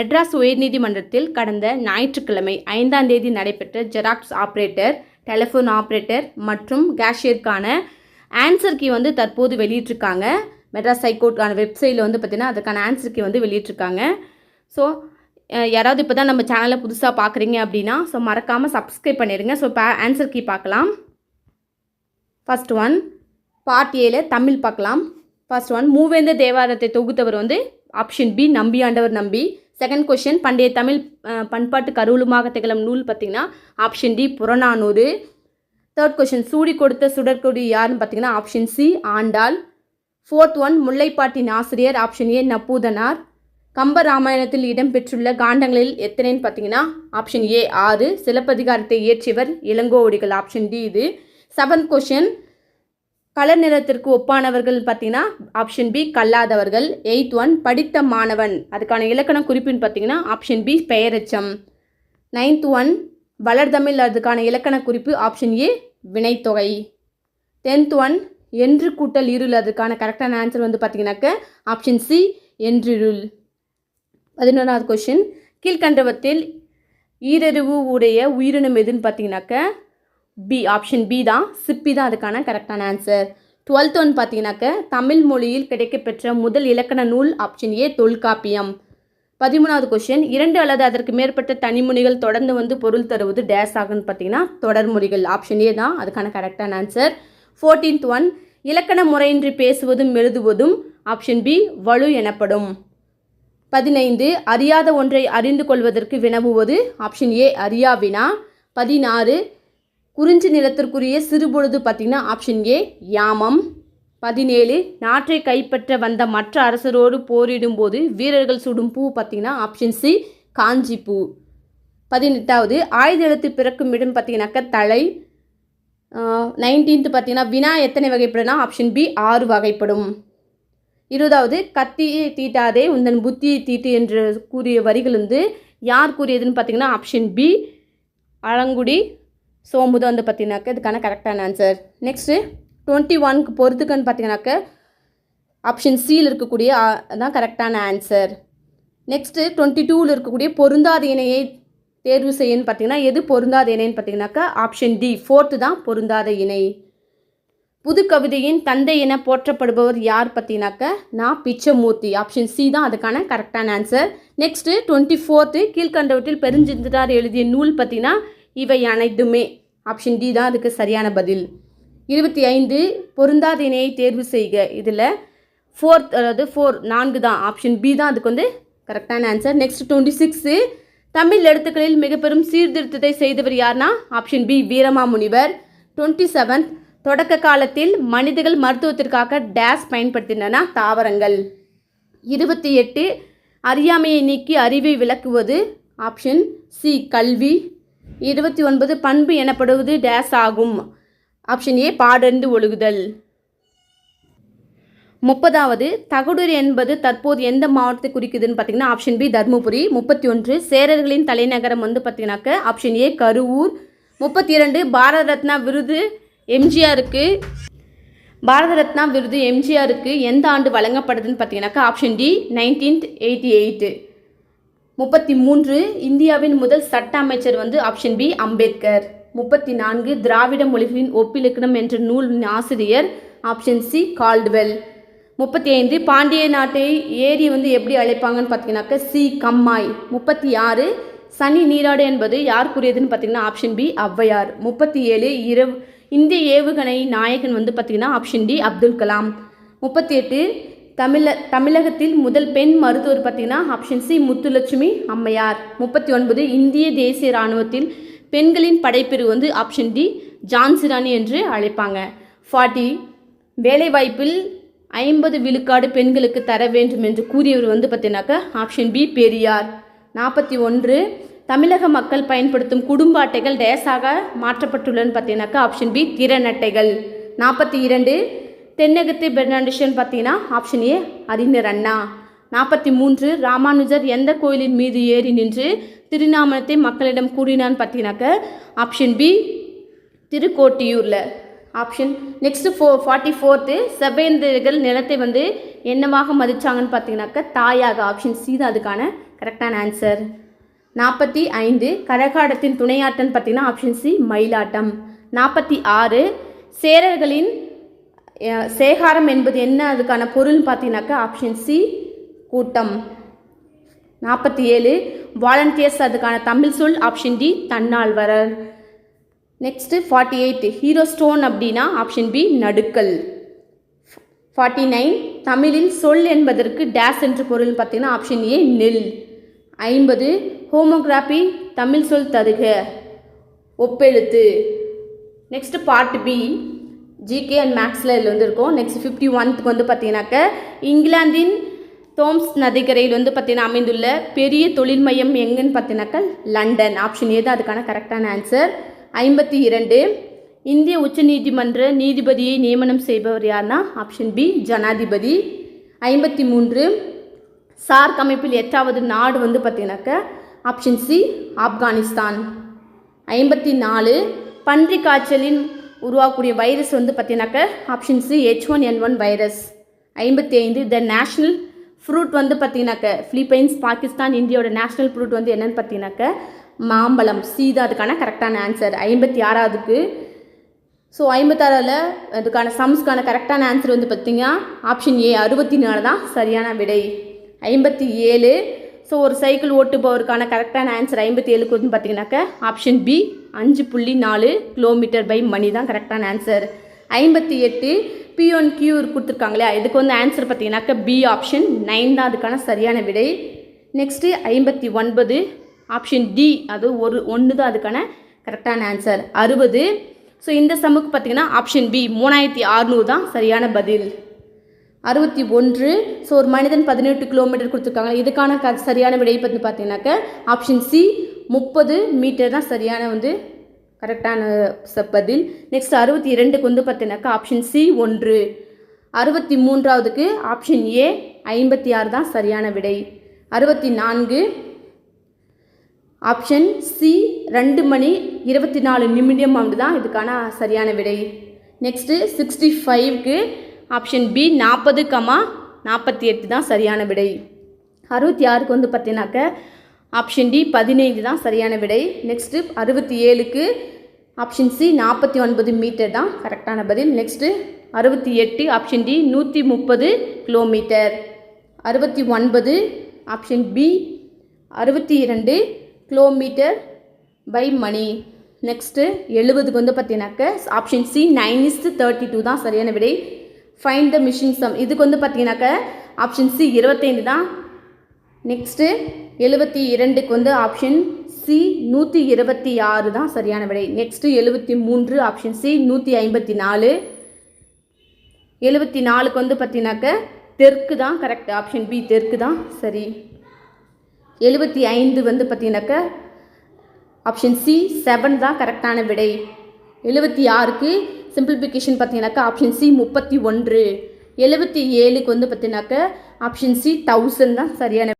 மெட்ராஸ் உயர்நீதிமன்றத்தில் கடந்த ஞாயிற்றுக்கிழமை ஐந்தாம் தேதி நடைபெற்ற ஜெராக்ஸ் ஆப்ரேட்டர் டெலிஃபோன் ஆப்ரேட்டர் மற்றும் கேஷியருக்கான ஆன்சர் கீ வந்து தற்போது வெளியிட்ருக்காங்க மெட்ராஸ் ஹைகோர்ட்டுக்கான வெப்சைட்டில் வந்து பார்த்திங்கன்னா அதுக்கான ஆன்சர் கீ வந்து வெளியிட்டிருக்காங்க. ஸோ யாராவது இப்போ தான் நம்ம சேனலை புதுசாக பார்க்குறீங்க அப்படின்னா ஸோ மறக்காமல் சப்ஸ்கிரைப் பண்ணிடுங்க. ஸோ இப்போ ஆன்சர் கீ பார்க்கலாம் ஃபர்ஸ்ட் ஒன் பார்ட் ஏல தமிழ் பார்க்கலாம் ஃபர்ஸ்ட் ஒன் மூவேந்த தேவாரத்தை தொகுத்தவர் வந்து ஆப்ஷன் பி நம்பியாண்டவர் நம்பி. செகண்ட் கொஷின் பண்டைய தமிழ் பண்பாட்டு கருவலுமாக திகழும் நூல் பார்த்தீங்கன்னா option D Purananuru. Third question சூடி கொடுத்த சுடற்கொடி யாருன்னு பார்த்தீங்கன்னா option C Andal. Fourth one முல்லைப்பாட்டின் ஆசிரியர் ஆப்ஷன் ஏ நப்பூதனார். கம்ப ராமாயணத்தில் இடம்பெற்றுள்ள காண்டங்களில் எத்தனைன்னு பார்த்தீங்கன்னா ஆப்ஷன் ஏ ஆறு. சிலப்பதிகாரத்தை இயற்றியவர் இளங்கோவடிகள் ஆப்ஷன் டி இது. செவன்த் கொஷின் கலர் நிறத்திற்கு ஒப்பானவர்கள் பார்த்தீங்கன்னா ஆப்ஷன் பி கல்லாதவர்கள். எயித் ஒன் படித்த மாணவன். அதுக்கான இலக்கண குறிப்புன்னு பார்த்தீங்கன்னா ஆப்ஷன் பி பெயரெச்சம். நைன்த் ஒன் வளர்தமிழ் அதுக்கான இலக்கண குறிப்பு ஆப்ஷன் ஏ வினைத்தொகை. டென்த் ஒன் என்று கூட்டல் இருள் அதுக்கான கரெக்டான ஆன்சர் வந்து பார்த்தீங்கன்னாக்க ஆப்ஷன் சி என்றிருள். பதினொன்றாவது கொஷின் கீழ்கண்டவத்தில் ஈரறிவு உடைய உயிரினம் எதுன்னு பார்த்தீங்கன்னாக்க பி ஆப்ஷன் பி தான் சிப்பி தான் அதுக்கான கரெக்டான ஆன்சர் டுவெல்த் ஒன் பார்த்தீங்கன்னாக்க தமிழ் மொழியில் கிடைக்கப்பெற்ற முதல் இலக்கண நூல் ஆப்ஷன் ஏ தொல்காப்பியம். பதிமூணாவது கொஷின் இரண்டு அல்லது அதற்கு மேற்பட்ட தனிமொழிகள் தொடர்ந்து வந்து பொருள் தருவது டேஸ் ஆகுன்னு பார்த்தீங்கன்னா தொடர்மொழிகள் ஆப்ஷன் ஏ தான் அதுக்கான கரெக்டான ஆன்சர் ஃபோர்டீன்த் ஒன் இலக்கண முறையின்றி பேசுவதும் எழுதுவதும் ஆப்ஷன் பி வலு எனப்படும். பதினைந்து அறியாத ஒன்றை அறிந்து கொள்வதற்கு வினவுவது ஆப்ஷன் ஏ அறியாவினா. பதினாறு குறிஞ்சி நிலத்திற்குரிய சிறுபொழுது பார்த்தீங்கன்னா ஆப்ஷன் ஏ யாமம். பதினேழு நாட்டை கைப்பற்ற வந்த மற்ற அரசரோடு போரிடும்போது வீரர்கள் சுடும் பூ பார்த்தீங்கன்னா ஆப்ஷன் சி காஞ்சி பூ. பதினெட்டாவது ஆயுத எழுத்து பிறக்கும் இடம் பார்த்தீங்கன்னாக்கா தலை நைன்டீன்த்து பார்த்தீங்கன்னா வினா எத்தனை வகைப்படும்னா ஆப்ஷன் பி ஆறு வகைப்படும். இருபதாவது கத்தியை தீட்டாதே உந்தன் புத்தியை தீட்டு என்று கூறிய வரிகள் வந்து யார் கூறியதுன்னு பார்த்தீங்கன்னா ஆப்ஷன் பி அழங்குடி ஸோ ஒம்பது வந்து பார்த்தீங்கன்னாக்க இதுக்கான கரெக்டான ஆன்சர் நெக்ஸ்ட்டு டுவெண்ட்டி ஒன்க்கு பொறுத்துக்கன்னு பார்த்தீங்கன்னாக்க ஆப்ஷன் சியில் இருக்கக்கூடிய தான் கரெக்டான ஆன்சர் நெக்ஸ்ட்டு டுவெண்ட்டி டூவில் இருக்கக்கூடிய பொருந்தாத இணையை தேர்வு செய்யன்னு பார்த்தீங்கன்னா எது பொருந்தாத இணைன்னு பார்த்தீங்கன்னாக்கா ஆப்ஷன் டி ஃபோர்த்து தான் பொருந்தாத இணை புது கவிதையின் தந்தை என போற்றப்படுபவர் யார் பார்த்தீங்கன்னாக்க நான் பிச்சமூர்த்தி. ஆப்ஷன் சி தான் அதுக்கான கரெக்டான ஆன்சர் நெக்ஸ்ட்டு டுவெண்ட்டி ஃபோர்த்து கீழ்கண்டவற்றில் பெருஞ்சிந்தார் எழுதிய நூல் பார்த்தீங்கன்னா இவை அனைத்துமே ஆப்ஷன் டி தான் அதுக்கு சரியான பதில். இருபத்தி ஐந்து பொருந்தாத இணையை தேர்வு செய்க. இதில் ஃபோர்த் அதாவது ஃபோர் நான்கு தான் ஆப்ஷன் பி தான் அதுக்கு வந்து கரெக்டான answer next twenty six Tamil எழுத்துக்களில் மிக பெரும் சீர்திருத்தத்தை செய்தவர் யார்னா? Option B Veeramamunivar. Twenty seventh தொடக்க காலத்தில் மனிதர்கள் மருத்துவத்திற்காக டேஸ் பயன்படுத்தினா தாவரங்கள். இருபத்தி எட்டு அறியாமையை நீக்கி அறிவை விளக்குவது. ஆப்ஷன் சி கல்வி. இருபத்தி ஒன்பது பண்பு எனப்படுவது டேஸ் ஆகும். ஆப்ஷன் ஏ பாடர்ந்து ஒழுகுதல். முப்பதாவது தகுடூர் என்பது தற்போது எந்த மாவட்டத்தை குறிக்குதுன்னு பார்த்தீங்கன்னா ஆப்ஷன் பி தருமபுரி. முப்பத்தி ஒன்று சேரர்களின் தலைநகரம் வந்து பார்த்தீங்கன்னாக்க ஆப்ஷன் ஏ கருவூர் முப்பத்தி இரண்டு பாரத ரத்னா விருது எம்ஜிஆருக்கு. பாரத ரத்னா விருது எம்ஜிஆருக்கு எந்த ஆண்டு வழங்கப்படுதுன்னு பார்த்தீங்கன்னாக்கா option D nineteenth eighty eight முப்பத்தி மூன்று இந்தியாவின் முதல் சட்ட அமைச்சர் வந்து ஆப்ஷன் பி அம்பேத்கர். முப்பத்தி நான்கு திராவிட மொழிகளின் ஒப்பிலக்கணம் என்ற நூலின் ஆசிரியர் ஆப்ஷன் சி கால்டுவெல். முப்பத்தி ஐந்து பாண்டிய நாட்டை ஏரி வந்து எப்படி அழைப்பாங்கன்னு பார்த்தீங்கன்னாக்க சி கம்மாய். முப்பத்தி ஆறு சனி நீராடு என்பது யாருக்குரியதுன்னு பார்த்தீங்கன்னா ஆப்ஷன் பி ஔவையார். முப்பத்தி ஏழு இரவு இந்திய ஏவுகணை நாயகன் வந்து பார்த்தீங்கன்னா ஆப்ஷன் டி அப்துல் கலாம். முப்பத்தி எட்டு தமிழ தமிழகத்தில் முதல் பெண் மருத்துவர் பார்த்தீங்கன்னா ஆப்ஷன் சி முத்துலட்சுமி அம்மையார். முப்பத்தி ஒன்பது இந்திய தேசிய இராணுவத்தில் பெண்களின் படைப்பிரிவு வந்து ஆப்ஷன் டி ஜான்சிராணி என்று அழைப்பாங்க. ஃபார்ட்டி வேலைவாய்ப்பில் ஐம்பது விழுக்காடு பெண்களுக்கு தர வேண்டும் என்று கூறியவர் வந்து பார்த்தீங்கன்னாக்கா ஆப்ஷன் பி பெரியார். நாற்பத்தி ஒன்று தமிழக மக்கள் பயன்படுத்தும் குடும்ப அட்டைகள் டேஸாக மாற்றப்பட்டுள்ளன்னு பார்த்தீங்கன்னாக்கா ஆப்ஷன் பி திறன் அட்டைகள். நாற்பத்தி இரண்டு தென்னகத்தை பெர்னாண்டிஷன் பார்த்தீங்கன்னா ஆப்ஷன் ஏ அறிஞர் அண்ணா நாற்பத்தி மூன்று ராமானுஜர் எந்த கோயிலின் மீது ஏறி நின்று திருநாமணத்தை மக்களிடம் கூறினான்னு பார்த்தீங்கன்னாக்க option B திருக்கோட்டியூரில். Option next four forty fourth செவ்வேந்திரர்கள் நிலத்தை வந்து என்னவாக மதித்தாங்கன்னு பார்த்தீங்கன்னாக்க தாயாக ஆப்ஷன் சி தான் அதுக்கான கரெக்டான ஆன்சர் நாற்பத்தி ஐந்து கரகாட்டத்தின் துணையாட்டம் பார்த்தீங்கன்னா ஆப்ஷன் சி மயிலாட்டம். நாற்பத்தி ஆறு சேரர்களின் சேகாரம் என்பது என்ன? அதுக்கான பொருள்னு பார்த்தீங்கன்னாக்கா ஆப்ஷன் சி கூட்டம். நாற்பத்தி ஏழு. வாலண்டியர்ஸ் அதுக்கான தமிழ் சொல் option D தன்னால்வரர் next forty eight hero stone அப்படின்னா ஆப்ஷன் பி நடுக்கல். ஃபார்ட்டி நைன் தமிழில் சொல் என்பதற்கு டேஸ் என்று பொருள் பார்த்தீங்கன்னா ஆப்ஷன் ஏ நெல். ஐம்பது. ஹோமோகிராஃபி தமிழ் சொல் தருக. ஒப்பெழுத்து. Next part B GK and மேக்ஸில் இதில் வந்து இருக்கும். நெக்ஸ்ட் ஃபிஃப்டி ஒன்த்துக்கு வந்து பார்த்தீங்கன்னாக்க இங்கிலாந்தின் தோம்ஸ் நதிக்கரையில் வந்து பார்த்தீங்கன்னா அமைந்துள்ள பெரிய தொழில் மையம் எங்கன்னு பார்த்தீங்கன்னாக்கா லண்டன். ஆப்ஷன் ஏதோ அதுக்கான கரெக்டான ஆன்சர் ஐம்பத்தி இரண்டு இந்திய உச்சநீதிமன்ற நீதிபதியை நியமனம் செய்பவர் யார்னா ஆப்ஷன் பி ஜனாதிபதி. ஐம்பத்தி மூன்று சார்க் அமைப்பில் எட்டாவது நாடு வந்து பார்த்தீங்கன்னாக்க ஆப்ஷன் சி ஆப்கானிஸ்தான். ஐம்பத்தி நாலு பன்றி காய்ச்சலின் உருவாகக்கூடிய வைரஸ் வந்து பார்த்தீங்கன்னாக்க option C H one N one virus ஐம்பத்தி ஐந்து த நேஷ்னல் ஃப்ரூட் வந்து பார்த்தீங்கன்னாக்க ஃபிலிப்பைன்ஸ் பாகிஸ்தான் இந்தியாவோட நேஷ்னல் ஃப்ரூட் வந்து என்னன்னு பார்த்தீங்கன்னாக்க மாம்பழம். சி தான் அதுக்கான கரெக்டான ஆன்சர் ஐம்பத்தி ஆறாவதுக்கு. ஸோ ஐம்பத்தாறில் அதுக்கான சம்ஸ்க்கான கரெக்டான ஆன்சர் வந்து பார்த்தீங்கன்னா ஆப்ஷன் ஏ அறுபத்தி நாலு தான் சரியான விடை. ஐம்பத்தி ஏழு ஸோ ஒரு சைக்கிள் ஓட்டுபவருக்கான கரெக்டான ஆன்சர் ஐம்பத்தி ஏழுக்கு வந்து பார்த்தீங்கன்னாக்க ஆப்ஷன் பி அஞ்சு புள்ளி நாலு கிலோமீட்டர் பை மணி தான் கரெக்டான ஆன்சர் ஐம்பத்தி எட்டு பியோன் ஒன் கியூ கொடுத்துருக்காங்க இதுக்கு வந்து ஆன்சர் பார்த்தீங்கன்னாக்க பி ஆப்ஷன் நைன் தான். அதுக்கான சரியான விடை. நெக்ஸ்ட்டு ஐம்பத்தி ஒன்பது ஆப்ஷன் டி அது ஒரு ஒன்று தான் அதுக்கான கரெக்டான ஆன்சர் அறுபது ஸோ இந்த சம்முக்கு பார்த்தீங்கன்னா ஆப்ஷன் பி மூணாயிரத்தி ஆறுநூறு தான் சரியான பதில். அறுபத்தி ஒன்று. ஸோ ஒரு மனிதன் பதினெட்டு கிலோமீட்டர் கொடுத்துருக்காங்க. இதுக்கான க சரியான விடை பற்றி பார்த்தீங்கன்னாக்க ஆப்ஷன் சி முப்பது மீட்டர் தான் சரியான வந்து கரெக்டான ச- பதில். நெக்ஸ்ட் அறுபத்தி இரண்டுக்கு வந்து பார்த்தீங்கன்னாக்கா ஆப்ஷன் சி ஒன்று. அறுபத்தி மூன்றாவதுக்கு ஆப்ஷன் ஏ ஐம்பத்தி ஆறு தான் சரியான விடை. அறுபத்தி நான்கு ஆப்ஷன் சி ரெண்டு மணி இருபத்தி நாலு நிமிடம் அப்படி தான் இதுக்கான சரியான விடை. நெக்ஸ்ட்டு சிக்ஸ்டி ஃபைவ்க்கு ஆப்ஷன் பி நாற்பது கமா நாற்பத்தி எட்டு தான் சரியான விடை. அறுபத்தி ஆறுக்கு வந்து பார்த்தீங்கன்னாக்க ஆப்ஷன் டி பதினைந்து தான் சரியான விடை. நெக்ஸ்ட்டு அறுபத்தி ஏழுக்கு ஆப்ஷன் சி நாற்பத்தி ஒன்பது மீட்டர் தான் கரெக்டான பதில். நெக்ஸ்ட்டு அறுபத்தி எட்டு ஆப்ஷன் டி நூற்றி முப்பது கிலோமீட்டர். அறுபத்தி ஒன்பது ஆப்ஷன் பி அறுபத்தி இரண்டு கிலோமீட்டர் பை மணி. நெக்ஸ்ட்டு எழுபதுக்கு வந்து பார்த்தீங்கன்னாக்க option C nine is thirty two தான் சரியான விடை. ஃபைண்ட் த மிஷின் சம் இதுக்கு வந்து பார்த்தீங்கன்னாக்க ஆப்ஷன் சி இருபத்தைந்து தான். நெக்ஸ்ட்டு எழுபத்தி இரண்டுக்கு வந்து ஆப்ஷன் சி நூற்றி இருபத்தி ஆறு தான் சரியான விடை. நெக்ஸ்ட்டு எழுபத்தி மூன்று ஆப்ஷன் சி நூற்றி ஐம்பத்தி நாலு. எழுபத்தி நாலுக்கு வந்து பார்த்தீங்கன்னாக்க தெற்கு தான் கரெக்ட் ஆப்ஷன் பி தெற்கு தான் சரி. எழுபத்தி ஐந்து வந்து பார்த்தீங்கன்னாக்க ஆப்ஷன் சி செவன் தான் கரெக்டான விடை. எழுபத்தி ஆறுக்கு சிம்பிளிஃபிகேஷன் பார்த்தீங்கன்னாக்கா ஆப்ஷன் சி முப்பத்தி ஒன்று. எழுபத்தி ஏழுக்கு வந்து பார்த்தீங்கன்னாக்க ஆப்ஷன் சி தௌசண்ட் தான் சரியான